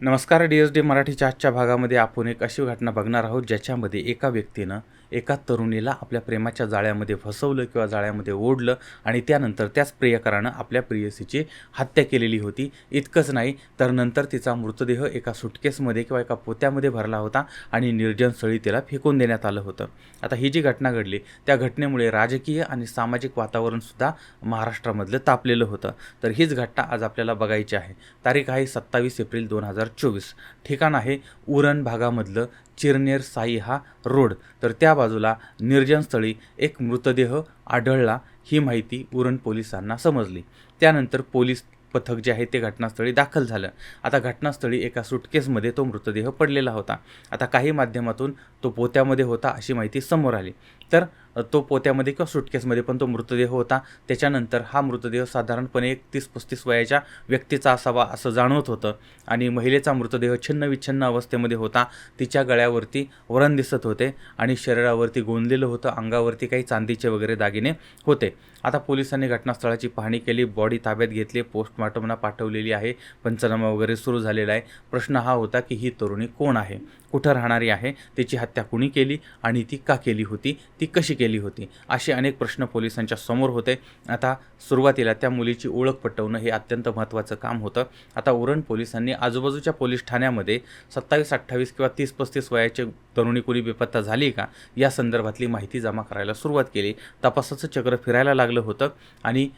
नमस्कार D S D मराठीच्या आजच्या भागामध्ये आपण एक अशी घटना बघणार आहोत ज्याच्यामध्ये एका व्यक्तीनं एका तरुणीला आपल्या प्रेमाच्या जाळ्यामध्ये फसवलं किंवा जाळ्यामध्ये ओढलं आणि त्यानंतर त्याच प्रियकरानं आपल्या प्रेयसीची हत्या केलेली होती. इतकंच नाही तर नंतर तिचा मृतदेह एका सुटकेसमध्ये किंवा एका पोत्यामध्ये भरला होता आणि निर्जन स्थळी तिला फेकून देण्यात आलं होतं. आता ही जी घटना घडली त्या घटनेमुळे राजकीय आणि सामाजिक वातावरणसुद्धा महाराष्ट्रामधलं तापलेलं होतं. तर हीच घटना आज आपल्याला बघायची आहे. तारीख आहे सत्तावीस एप्रिल दोन हजार चोवीस. ठिकाण आहे उरण भागामधलं चिरनेर साई हा रोड. तर त्या बाजूला निर्जनस्थळी एक मृतदेह आढळला ही माहिती उरण पोलिसांना समजली. त्यानंतर पोलीस पथक जे आहे ते घटनास्थळी दाखल झालं. आता घटनास्थळी एका सुटकेसमध्ये तो मृतदेह पडलेला होता. आता काही माध्यमातून तो पोत्यामध्ये होता अशी माहिती समोर आली. तर तो पोत्यामध्ये किंवा सुटकेसमध्ये पण तो मृतदेह होता. त्याच्यानंतर हा मृतदेह साधारणपणे एक तीस पस्तीस वयाच्या व्यक्तीचा असावा असं जाणवत होतं. आणि महिलेचा मृतदेह छिन्नविच्छिन्न अवस्थेमध्ये होता. तिच्या गळ्यावरती वरण दिसत होते आणि शरीरावरती गोंदलेलं होतं. अंगावरती काही चांदीचे वगैरे दागिने होते. आता पोलिसांनी घटनास्थळाची पाहणी केली. बॉडी ताब्यात घेतली. पोस्टमॉर्टमला पाठवलेली आहे. पंचनामा वगैरे सुरू झालेला आहे. प्रश्न हा होता की ही तरुणी कोण आहे? कुठं राहणारी आहे तिची हत्या कुणी केली आणि ती का केली होती ती कशी केली होती असे अनेक प्रश्न पोलिसांच्या समोर होते. आता सुरुवातीला त्या मुलीची ओळख पटवणं हे अत्यंत महत्त्वाचं काम होतं. आता उरण पोलिसांनी आजूबाजूच्या पोलीस ठाण्यामध्ये सत्तावीस अठ्ठावीस किंवा तीस पस्तीस वयाचे तरुणी कुणी बेपत्ता झाली का या संदर्भातली माहिती जमा करायला सुरुवात केली. तपासाचं चक्र फिरायला लागलं होतं आणि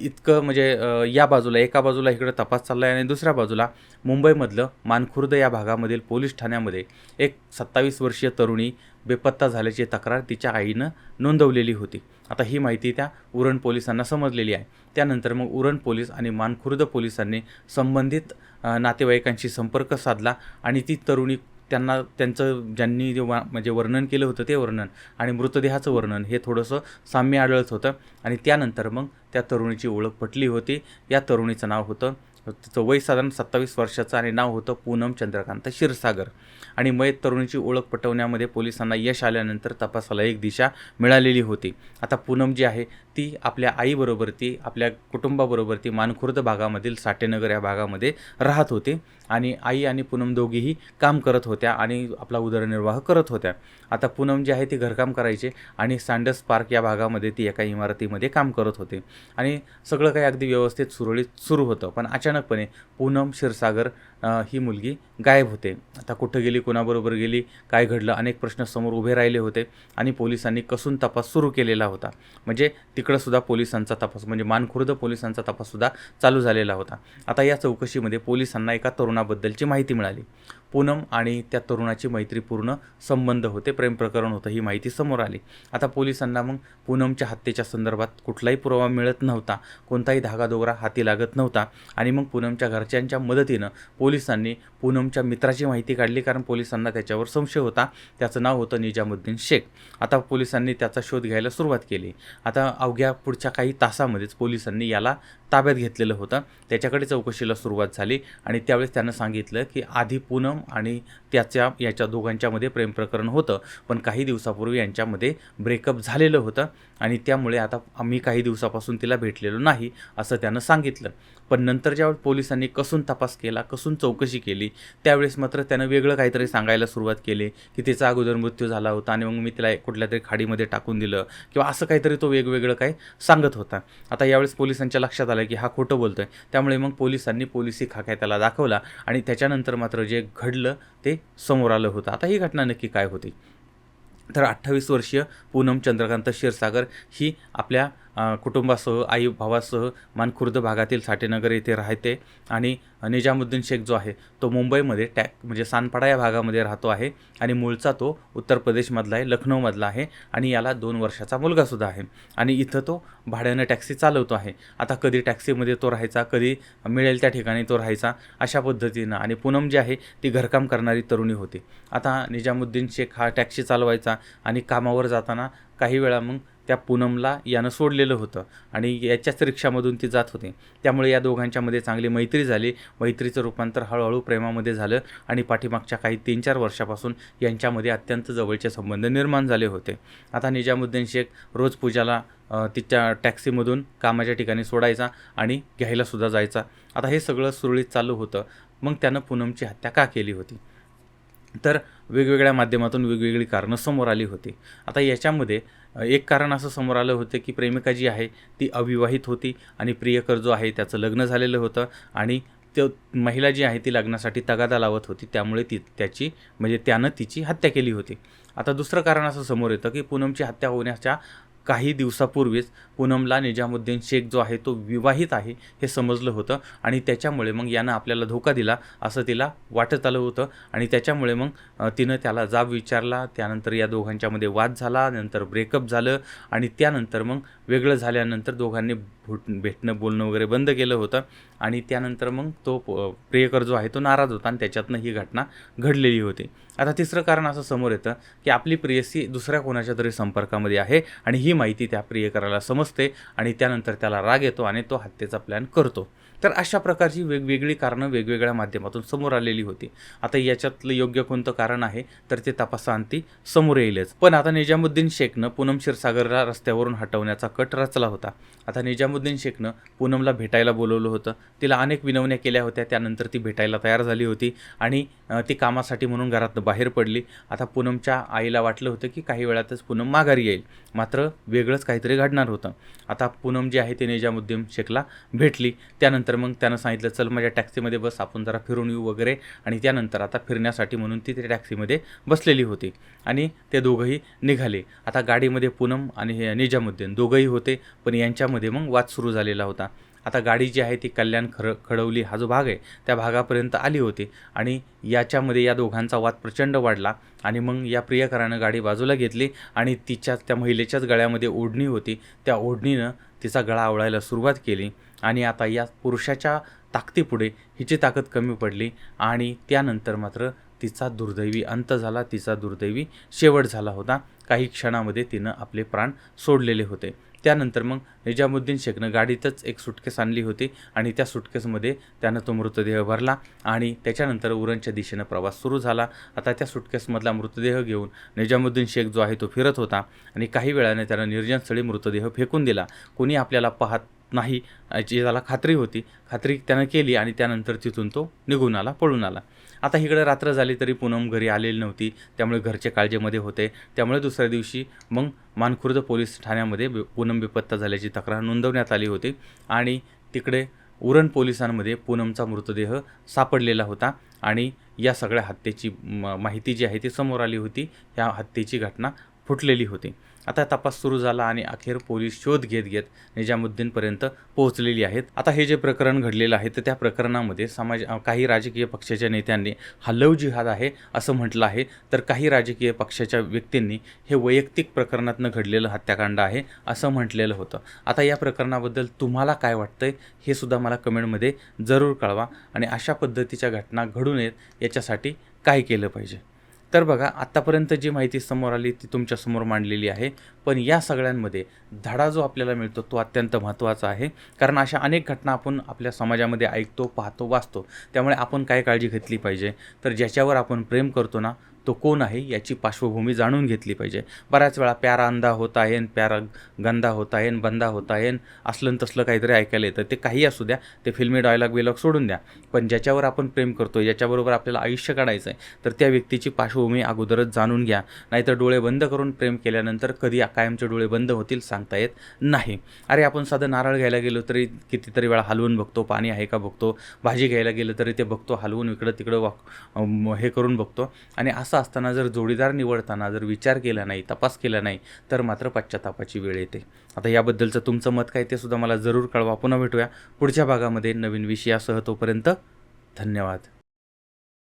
इतकं म्हणजे या बाजूला एका बाजूला इकडं तपास चालला आहे आणि दुसऱ्या बाजूला मुंबईमधलं मानखुर्द या भागामधील पोलीस ठाण्यामध्ये एक सत्तावीस वर्षीय तरुणी बेपत्ता झाल्याची तक्रार तिच्या आईनं नोंदवलेली होती. आता ही माहिती त्या उरण पोलिसांना समजलेली आहे. त्यानंतर मग उरण पोलीस आणि मानखुर्द पोलिसांनी संबंधित नातेवाईकांशी संपर्क साधला आणि ती तरुणी त्यांना त्यांचं ज्यांनी जे वा म्हणजे वर्णन केलं होतं ते वर्णन आणि मृतदेहाचं वर्णन हे थोडंसं साम्य आढळत होतं आणि त्यानंतर मग त्या तरुणीची ओळख पटली होती. या तरुणीचं नाव होतं तिचं वय साधारण सत्तावीस वर्षाचं आणि नाव होतं पूनम चंद्रकांत क्षीरसागर. आणि मयत तरुणीची ओळख पटवण्यामध्ये पोलिसांना यश आल्यानंतर तपासाला एक दिशा मिळालेली होती. आता पूनम जी आहे ती आपल्या आईबरोबर ती आपल्या कुटुंबाबरोबर ती मानखुर्द भागामधील साठेनगर या भागामध्ये राहत होते. आणि आई आणि पूनम दोघीही काम करत होत्या आणि आपला उदरनिर्वाह करत होत्या. आता पूनम जी आहे ती घरकाम करायचे आणि सँडस पार्क या भागामध्ये ती एका इमारतीमध्ये काम करत होते. आणि सगळं काही अगदी व्यवस्थित सुरळीत सुरू होतं. पण अचानकपणे पूनम क्षीरसागर ही मुलगी गायब होते. आता कुठं गेली कोणाबरोबर गेली काय घडलं अनेक प्रश्न समोर उभे राहिले होते आणि पोलिसांनी कसून तपास सुरू केलेला होता. म्हणजे तिकडंसुद्धा पोलिसांचा तपास म्हणजे मानखुर्द पोलिसांचा तपाससुद्धा चालू झालेला होता. आता या चौकशीमध्ये पोलिसांना एका तरुणाबद्दलची माहिती मिळाली. पूनम आणि त्या तरुणाची मैत्रीपूर्ण संबंध होते प्रेम प्रकरण होतं ही माहिती समोर आली. आता पोलिसांना मग पूनमच्या हत्येच्या संदर्भात कुठलाही पुरावा मिळत नव्हता कोणताही धागादोगरा हाती लागत नव्हता आणि मग पूनमच्या घरच्यांच्या मदतीनं पोलिसांनी पूनमच्या मित्राची माहिती काढली कारण पोलिसांना त्याच्यावर संशय होता. त्याचं नाव होतं निजामुद्दीन शेख. आता पोलिसांनी त्याचा शोध घ्यायला सुरुवात केली. आता अवघ्या पुढच्या काही तासामध्येच पोलिसांनी याला ताब्यात घेतलेलं होतं. त्याच्याकडे चौकशीला सुरुवात झाली आणि त्यावेळेस त्यानं सांगितलं की आधी पूनम आणि त्याच्या याच्या दोघांच्यामध्ये प्रेमप्रकरण होतं. पण काही दिवसापूर्वी यांच्यामध्ये ब्रेकअप झालेलं होतं. आणि त्यामुळे आता आम्ही काही दिवसापासून तिला भेटलेलो नाही असं त्यानं सांगितलं. पण नंतर ज्यावेळेस पोलिसांनी कसून तपास केला कसून चौकशी केली त्यावेळेस मात्र त्यानं वेगळं काहीतरी सांगायला सुरुवात केली की तिचा अगोदर मृत्यू झाला होता आणि मग मी तिला कुठल्या तरी खाडीमध्ये टाकून दिलं किंवा असं काहीतरी तो वेगवेगळं काही सांगत होता. आता यावेळेस पोलिसांच्या लक्षात आलं की हा खोटं बोलतोय. त्यामुळे मग पोलिसांनी पोलिसी खाक्या त्याला दाखवला आणि त्याच्यानंतर मात्र जे घडलं ते समोर आलं होतं. आता ही घटना नक्की काय होती? तर अठ्ठावीस वर्षीय पूनम चंद्रकांत क्षीरसागर ही आपल्या कुटुंबासह आई भावासह मानखुर्द भागातील साठेनगर येथे राहते आणि निजामुद्दीन शेख जो आहे तो मुंबईमध्ये टॅक म्हणजे सानपाडा या भागामध्ये राहतो आहे आणि मूळचा तो उत्तर प्रदेशमधला आहे लखनौमधला आहे आणि याला दोन वर्षाचा मुलगासुद्धा आहे. आणि इथं तो भाड्यानं टॅक्सी चालवतो आहे. आता कधी टॅक्सीमध्ये तो राहायचा कधी मिळेल त्या ठिकाणी तो राहायचा अशा पद्धतीनं आणि पूनम जी आहे ती घरकाम करणारी तरुणी होती. आता निजामुद्दीन शेख हा टॅक्सी चालवायचा आणि कामावर जाताना काही वेळा मग त्या पूनमला यानं सोडलेलं होतं आणि याच्याच रिक्षामधून ती जात होती. त्यामुळे या दोघांच्यामध्ये चांगली मैत्री झाली. मैत्रीचं रूपांतर हळूहळू प्रेमामध्ये झालं आणि पाठीमागच्या काही तीन चार वर्षापासून यांच्यामध्ये अत्यंत जवळचे संबंध निर्माण झाले होते. आता निजामुद्दीन शेख रोज पूजाला तिच्या टॅक्सीमधून कामाच्या ठिकाणी सोडायचा आणि घ्यायलासुद्धा जायचा. आता हे सगळं सुरळीत चालू होतं. मग त्यानं पूनमची हत्या का केली होती? तर वेगवेगळ्या माध्यमातून वेगवेगळी कारणं समोर आली होती. आता याच्यामध्ये एक कारण असं समोर आलं होतं की प्रेमिका जी आहे ती अविवाहित होती आणि प्रियकर जो आहे त्याचं लग्न झालेलं होतं आणि तो महिला जी आहे ती लग्नासाठी तगादा लावत होती. त्यामुळे ती त्याची म्हणजे त्यानं तिची हत्या केली होती. आता दुसरं कारण असं समोर येतं की पूनमची हत्या होण्याच्या काही दिवसापूर्वीच पूनमला निजामुद्दीन शेख जो आहे तो विवाहित आहे हे समजलं होतं आणि त्याच्यामुळे मग यानं आपल्याला धोका दिला असं तिला वाटत आलं होतं. आणि त्याच्यामुळे मग तिनं त्याला जाब विचारला. त्यानंतर या दोघांच्यामध्ये वाद झाला. नंतर ब्रेकअप झालं. आणि त्यानंतर मग वेगळं झाल्यानंतर दोघांनी भुट भेटणं बोलणं वगैरे बंद केलं होतं. आणि त्यानंतर मग तो प- प्रियकर जो आहे तो नाराज होता आणि त्याच्यातनं ही घटना घडलेली होती. आता तिसरं कारण असं समोर येतं की आपली प्रियसी दुसऱ्या कोणाच्या तरी संपर्कामध्ये आहे आणि ही माहिती त्या प्रियकराला समजते आणि त्यानंतर त्याला राग येतो आणि तो हत्येचा प्लॅन करतो. तर अशा प्रकारची वेगवेगळी कारणं वेगवेगळ्या माध्यमातून समोर आलेली होती. आता याच्यातलं योग्य कोणतं कारण आहे तर ते तपासांती समोर येईलच. पण आता निजामुद्दीन शेखनं पूनम क्षीरसागरला रस्त्यावरून हटवण्याचा कट रचला होता. आता निजामुद्दीन शेखनं पूनमला भेटायला बोलवलं होतं. तिला अनेक विनवण्या केल्या होत्या. त्यानंतर ती भेटायला तयार झाली होती आणि ती कामासाठी म्हणून घरातनं बाहेर पडली. आता पूनमच्या आईला वाटलं होतं की काही वेळातच पूनम माघारी येईल. मात्र वेगळंच काहीतरी घडणार होतं. आता पूनम जी आहे ती निजामुद्दीन शेखला भेटली. त्यानंतर मग त्यानं सांगितलं चल माझ्या टॅक्सीमध्ये बस आपण जरा फिरून येऊ वगैरे. आणि त्यानंतर आता फिरण्यासाठी म्हणून ती त्या टॅक्सीमध्ये बसलेली होती. आणि ते दोघंही निघाले. आता गाडीमध्ये पूनम आणि हे निजामुद्दीन दोघंही होते पण यांच्यामध्ये मग वाद सुरू झालेला होता. आता गाडी जी आहे ती कल्याण खर खडवली हा जो भाग आहे त्या भागापर्यंत आली होती. आणि याच्यामध्ये या दोघांचा वाद प्रचंड वाढला. आणि मग या प्रियकरानं गाडी बाजूला घेतली आणि तिच्या त्या महिलेच्याच गळ्यामध्ये ओढणी होती. त्या ओढणीनं तिचा गळा आवळायला सुरुवात केली. आणि आता या पुरुषाच्या ताकदीपुढे हिची ताकद कमी पडली आणि त्यानंतर मात्र तिचा दुर्दैवी अंत झाला. तिचा दुर्दैवी शेवट झाला होता. काही क्षणामध्ये तिनं आपले प्राण सोडलेले होते. त्यानंतर मग निजामुद्दीन शेखनं गाडीतच एक सुटकेस आणली होती आणि त्या सुटकेसमध्ये त्यानं तो मृतदेह भरला आणि त्याच्यानंतर उरणच्या दिशेनं प्रवास सुरू झाला. आता त्या सुटकेसमधला मृतदेह घेऊन निजामुद्दीन शेख जो आहे तो फिरत होता आणि काही वेळाने त्यानं निर्जनस्थळी मृतदेह फेकून दिला. कोणी आपल्याला पाहत नाही याची त्याला खात्री होती. खात्री त्यानं केली आणि त्यानंतर तिथून तो निघून आला पळून आला. आता इकडे रात्र झाली तरी पूनम घरी आलेली नव्हती. त्यामुळे घरचे काळजीमध्ये होते. त्यामुळे दुसऱ्या दिवशी मग मानखुर्द पोलीस ठाण्यामध्ये बे- पूनम बेपत्ता झाल्याची तक्रार नोंदवण्यात आली होती. आणि तिकडे उरण पोलिसांमध्ये पूनमचा मृतदेह सापडलेला होता. आणि या सगळ्या हत्येची म- माहिती जी आहे ती समोर आली होती. ह्या हत्येची घटना फुटलेली होती. आता तपास सुरू झाला आणि अखेर पोलीस शोध घेत घेत निजामुद्दीनपर्यंत पोहोचलेली आहेत. आता हे जे प्रकरण घडलेलं आहे तर त्या प्रकरणामध्ये समाज काही राजकीय पक्षाच्या नेत्यांनी हल्लव जिहाद आहे असं म्हटलं आहे. तर काही राजकीय पक्षाच्या व्यक्तींनी हे वैयक्तिक प्रकरणातनं घडलेलं हत्याकांड आहे असं म्हटलेलं होतं. आता या प्रकरणाबद्दल तुम्हाला काय वाटतंय हे सुद्धा मला कमेंटमध्ये जरूर कळवा आणि अशा पद्धतीच्या घटना घडू नयेत याच्यासाठी काय केलं पाहिजे? तर बघा आत्तापर्यंत जी माहिती समोर आली ती तुमच्यासमोर मांडलेली आहे. पण या सगळ्यांमध्ये धडा जो आपल्याला मिळतो तो अत्यंत महत्त्वाचा आहे. कारण अशा अनेक घटना आपण आपल्या समाजामध्ये ऐकतो पाहतो वाचतो. त्यामुळे आपण काय काळजी घेतली पाहिजे. तर ज्याच्यावर आपण प्रेम करतो ना तो कोण आहे याची पार्श्वभूमी जाणून घेतली पाहिजे. बऱ्याच वेळा प्यारा अंधा होत आहे प्यारा गंदा होत आहे बंदा होत आहे असलं तसलं काहीतरी ऐकायला येतं. ते काही असू द्या ते फिल्मी डायलॉग बिलॉग सोडून द्या. पण ज्याच्यावर आपण प्रेम करतो ज्याच्याबरोबर आपल्याला आयुष्य काढायचं आहे तर त्या व्यक्तीची पार्श्वभूमी अगोदरच जाणून घ्या. नाहीतर डोळे बंद करून प्रेम केल्यानंतर कधी कायमचे डोळे बंद होतील सांगता येत नाही. अरे आपण साधं नारळ घ्यायला गेलो तरी कितीतरी वेळा हलवून बघतो पाणी आहे का बघतो भाजी घ्यायला गेलं तरी ते बघतो हलवून इकडं तिकडं वाक हे करून बघतो. आणि असं असं असताना जर जोडीदार निवडताना जर विचार केला नाही तपास केला नाही तर मात्र पश्चातापाची वेळ येते. आता याबद्दलचं तुमचं मत काय ते सुद्धा मला जरूर कळवा. पुन्हा भेटूया पुढच्या भागामध्ये नवीन विषयासह तोपर्यंत धन्यवाद.